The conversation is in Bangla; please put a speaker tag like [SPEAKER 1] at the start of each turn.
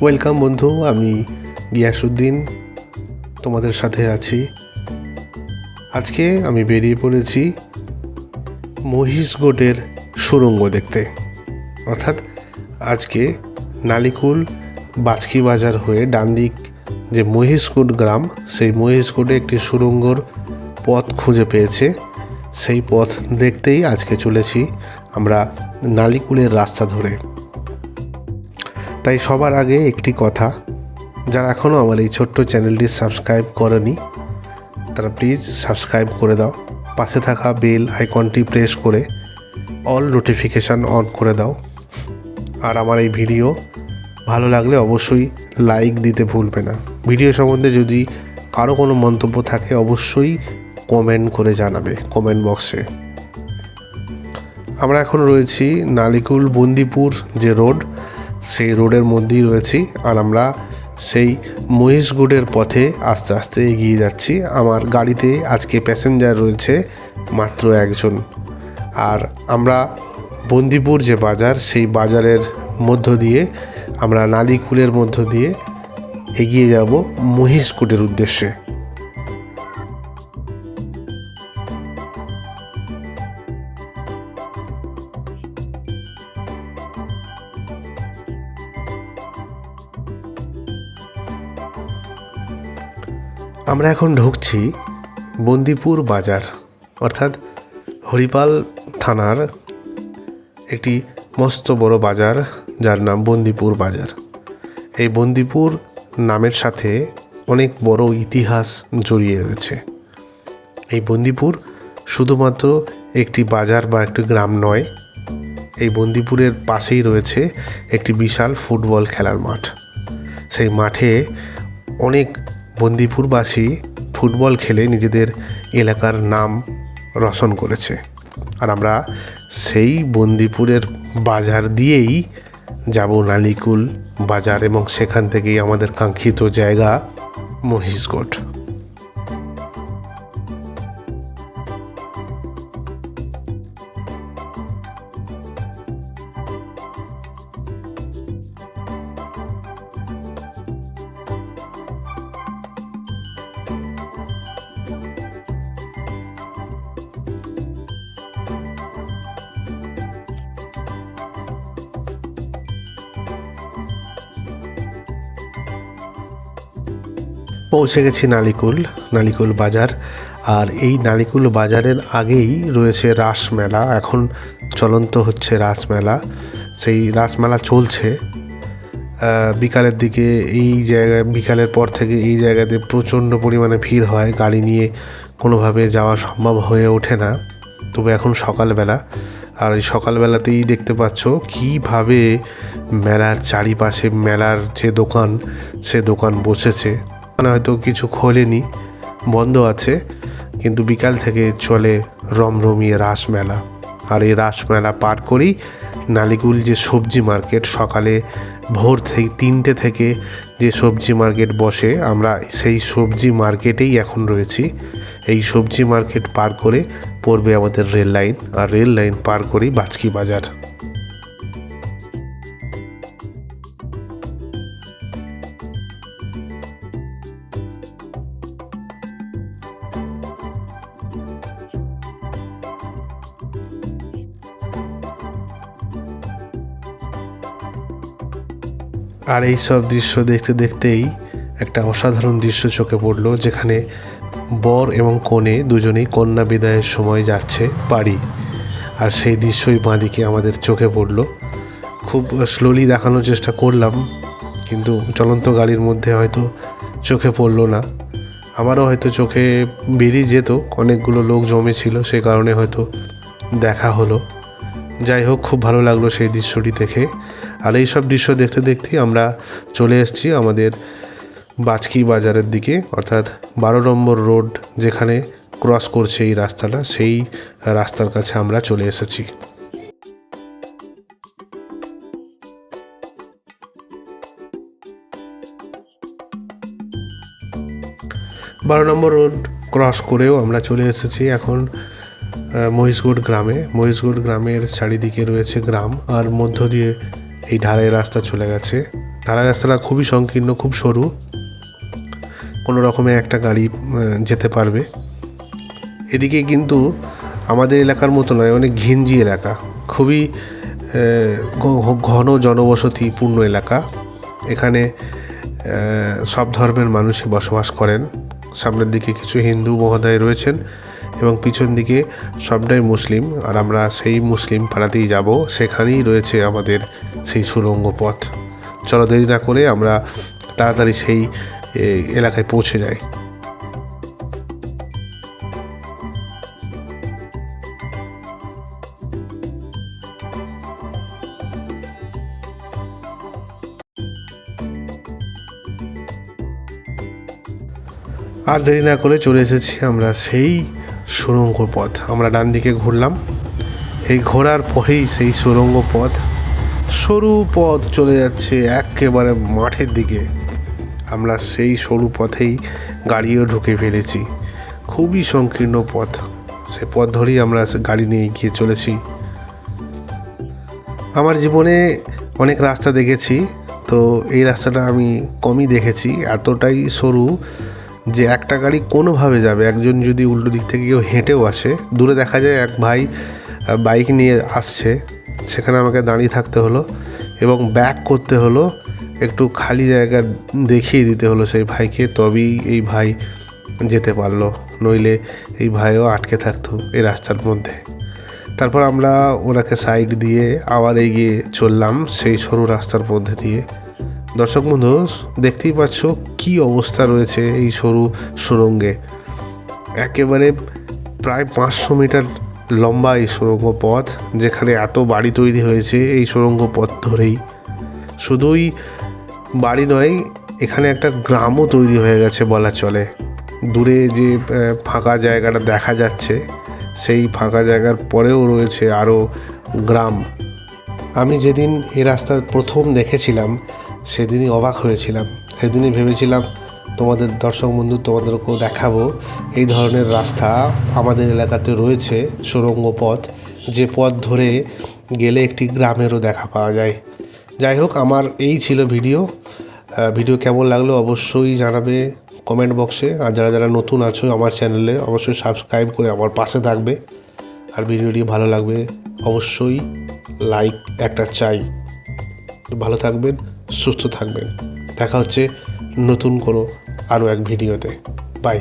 [SPEAKER 1] ওয়েলকাম বন্ধু। আমি গিয়াসুদ্দিন। তোমাদের সাথে আছি। আজকে আমি বেরিয়ে পড়েছি মহিষগোটের সুরঙ্গ দেখতে। অর্থাৎ আজকে নালিকুল বাচকি বাজার হয়ে ডান দিক যে মহিষকোট গ্রাম, সেই মহিষকোটে একটি সুড়ঙ্গর পথ খুঁজে পেয়েছে। সেই পথ দেখতেই আজকে চলেছি আমরা নালিকুলের রাস্তা ধরে। তাই সবার আগে একটি কথা। যারা এখনও আমার এই ছোট্ট চ্যানেলটি সাবস্ক্রাইব করেনি, তারা প্লিজ সাবস্ক্রাইব করে দাও। পাশে থাকা বেল আইকনটি প্রেস করে অল নোটিফিকেশান অন করে দাও। আর আমার এই ভিডিও ভালো লাগলে অবশ্যই লাইক দিতে ভুলবে না। ভিডিও সম্বন্ধে যদি কারও কোনো মন্তব্য থাকে, অবশ্যই কমেন্ট করে জানাবে কমেন্ট বক্সে। আমরা এখন রয়েছি নালিকুল বন্দিপুর যে রোড সেই রোডের মধ্যেই রয়েছি আর আমরা সেই মহিষগুডের পথে আস্তে আস্তে এগিয়ে যাচ্ছি। আমার গাড়িতে আজকে প্যাসেঞ্জার রয়েছে মাত্র একজন। আর আমরা বন্দিপুর যে বাজার, সেই বাজারের মধ্য দিয়ে আমরা নালিকুলের মধ্য দিয়ে এগিয়ে যাব মহিষকুটের উদ্দেশ্যে। আমরা এখন ঢুকছি বন্দিপুর বাজার, অর্থাৎ হরিপাল থানার একটি মস্ত বড় বাজার যার নাম বন্দিপুর বাজার। এই বন্দিপুর নামের সাথে অনেক বড় ইতিহাস জড়িয়ে রয়েছে। এই বন্দিপুর শুধুমাত্র একটি বাজার বা একটি গ্রাম নয়, এই বন্দিপুরের পাশেই রয়েছে একটি বিশাল ফুটবল খেলার মাঠ। সেই মাঠে অনেক বন্দিপুরবাসী ফুটবল খেলে নিজেদের এলাকার নাম রসন করেছে। আর আমরা সেই বন্দিপুরের বাজার দিয়েই যাব নালিকুল বাজার এবং সেখান থেকেই আমাদের কাঙ্ক্ষিত জায়গা মহিষগড় পৌঁছে গেছি নালিকুল নালিকুল বাজার। আর এই নালিকুল বাজারের আগেই রয়েছে রাসমেলা এখন চলন্ত হচ্ছে রাসমেলা সেই রাসমেলা চলছে। বিকালের দিকে এই জায়গায় বিকালের পর থেকে এই জায়গাতে প্রচণ্ড পরিমাণে ভিড় হয়। গাড়ি নিয়ে কোনোভাবে যাওয়া সম্ভব হয়ে ওঠে না। তবে এখন সকালবেলা। আর এই সকালবেলাতেই দেখতে পাচ্ছ কীভাবে মেলার চারিপাশে, মেলার যে দোকান, সে দোকান বসেছে। মানে হয়তো কিছু খোলেনি, বন্ধ আছে, কিন্তু বিকাল থেকে চলে রমরমিয়ে রাসমেলা। আর এই রাসমেলা পার করেই নালিকুল যে সবজি মার্কেট, সকালে ভোর থেকে তিনটে থেকে যে সবজি মার্কেট বসে, আমরা সেই সবজি মার্কেটেই এখন রয়েছি। এই সবজি মার্কেট পার করে পড়বে আমাদের রেল লাইন, আর রেল লাইন পার করেই বাচকি বাজার। আর এই সব দৃশ্য দেখতে দেখতেই একটা অসাধারণ দৃশ্য চোখে পড়ল, যেখানে বর এবং কনে দুজনেই কন্যা বিদায়ের সময় যাচ্ছে বাড়ি। আর সেই দৃশ্যই বাঁদিকে আমাদের চোখে পড়ল। খুব স্লোলি দেখানোর চেষ্টা করলাম, কিন্তু চলন্ত গাড়ির মধ্যে হয়তো চোখে পড়ল না। আমারও হয়তো চোখে বেরিয়ে যেত, অনেকগুলো লোক জমেছিল, সে কারণে হয়তো দেখা হলো। যাই হোক, খুব ভালো লাগল সেই দৃশ্যটি দেখে। আর এই সব দৃশ্য দেখতে দেখতেই আমরা চলে এসেছি আমাদের বাচকি বাজারের দিকে, অর্থাৎ বারো নম্বর রোড যেখানে ক্রস করছে এই রাস্তাটা, সেই রাস্তার কাছে আমরা চলে এসেছি। বারো নম্বর রোড ক্রস করেও আমরা চলে এসেছি। এখন মহিষগড় গ্রামে। মহিষগড় গ্রামের চারিদিকে রয়েছে গ্রাম আর মধ্য দিয়ে এই ঢালাই রাস্তা চলে গেছে। ঢালাই রাস্তাটা খুবই সংকীর্ণ, খুব সরু। কোনো রকমে একটা গাড়ি যেতে পারবে। এদিকে কিন্তু আমাদের এলাকার মতো নয়, অনেক ঘিঞ্জি এলাকা। খুবই ঘন জনবসতিপূর্ণ এলাকা। এখানে সব ধর্মের মানুষই বসবাস করেন। সামনের দিকে কিছু হিন্দু মহোদয় রয়েছেন। এবং পিছন দিকে সবটাই মুসলিম। আর আমরা সেই মুসলিম পাড়াতেই যাব। সেখানেই রয়েছে আমাদের সেই সুরঙ্গ পথ। চলো দেরি না করে আমরা তাড়াতাড়ি সেই এলাকায় পৌঁছে যাই। আর দেরি না করে চলে এসেছি আমরা সেই সুরঙ্গ পথ। আমরা ডান দিকে ঘুরলাম। এই ঘোরার পরেই সেই সুরঙ্গ পথ, সরু পথ চলে যাচ্ছে একেবারে মাঠের দিকে। আমরা সেই সরু পথেই গাড়িও ঢুকে ফেলেছি। খুবই সংকীর্ণ পথ। সে পথ ধরেই আমরা গাড়ি নিয়ে গিয়ে চলেছি। আমার জীবনে অনেক রাস্তা দেখেছি, তো এই রাস্তাটা আমি কমই দেখেছি। এতটাই সরু যে একটা গাড়ি কোনোভাবে যাবে, একজন যদি উল্টো দিক থেকে কেউ হেঁটেও আসে, দূরে দেখা যায় এক ভাই বাইক নিয়ে আসছে, সেখানে আমাকে দাঁড়িয়ে থাকতে হলো এবং ব্যাক করতে হলো, একটু খালি জায়গা দেখিয়ে দিতে হলো সেই ভাইকে, তবেই এই ভাই যেতে পারল, নইলে এই ভাইও আটকে থাকতো এই রাস্তার মধ্যে। তারপর আমরা ওনাকে সাইড দিয়ে আবার এগিয়ে চললাম সেই সরু রাস্তার মধ্যে দিয়ে। দর্শক বন্ধু, দেখতেই পাচ্ছ কি অবস্থা রয়েছে এই সরু সুরঙ্গে। একেবারে প্রায় পাঁচশো মিটার লম্বা এই সুরঙ্গ পথ যেখানে এত বাড়ি তৈরি হয়েছে এই সুরঙ্গ পথ ধরেই। শুধুই বাড়ি নয়, এখানে একটা গ্রামও তৈরি হয়ে গেছে বলা চলে। দূরে যে ফাঁকা জায়গাটা দেখা যাচ্ছে, সেই ফাঁকা জায়গার পরেও রয়েছে আরও গ্রাম। আমি যেদিন এ রাস্তা প্রথম দেখেছিলাম সেদিনই অবাক হয়েছিলাম। সেদিনই ভেবেছিলাম, তোমাদের দর্শক বন্ধু তোমাদেরকেও দেখাবো। এই ধরনের রাস্তা আমাদের এলাকাতে রয়েছে, সুরঙ্গ পথ। যে পথ ধরে গেলে একটি গ্রামেরও দেখা পাওয়া যায়। যাই হোক, আমার এই ছিল ভিডিও। ভিডিও কেমন লাগল অবশ্যই জানাবে কমেন্ট বক্সে আর যারা যারা নতুন আছো আমার চ্যানেলে অবশ্যই সাবস্ক্রাইব করে আমার পাশে থাকবে। আর ভিডিওটি ভালো লাগবে, অবশ্যই লাইক একটা চাই। ভালো থাকবেন। সুস্থ থাকবেন। দেখা হচ্ছে নতুন কোনো আরও এক ভিডিওতে। বাই।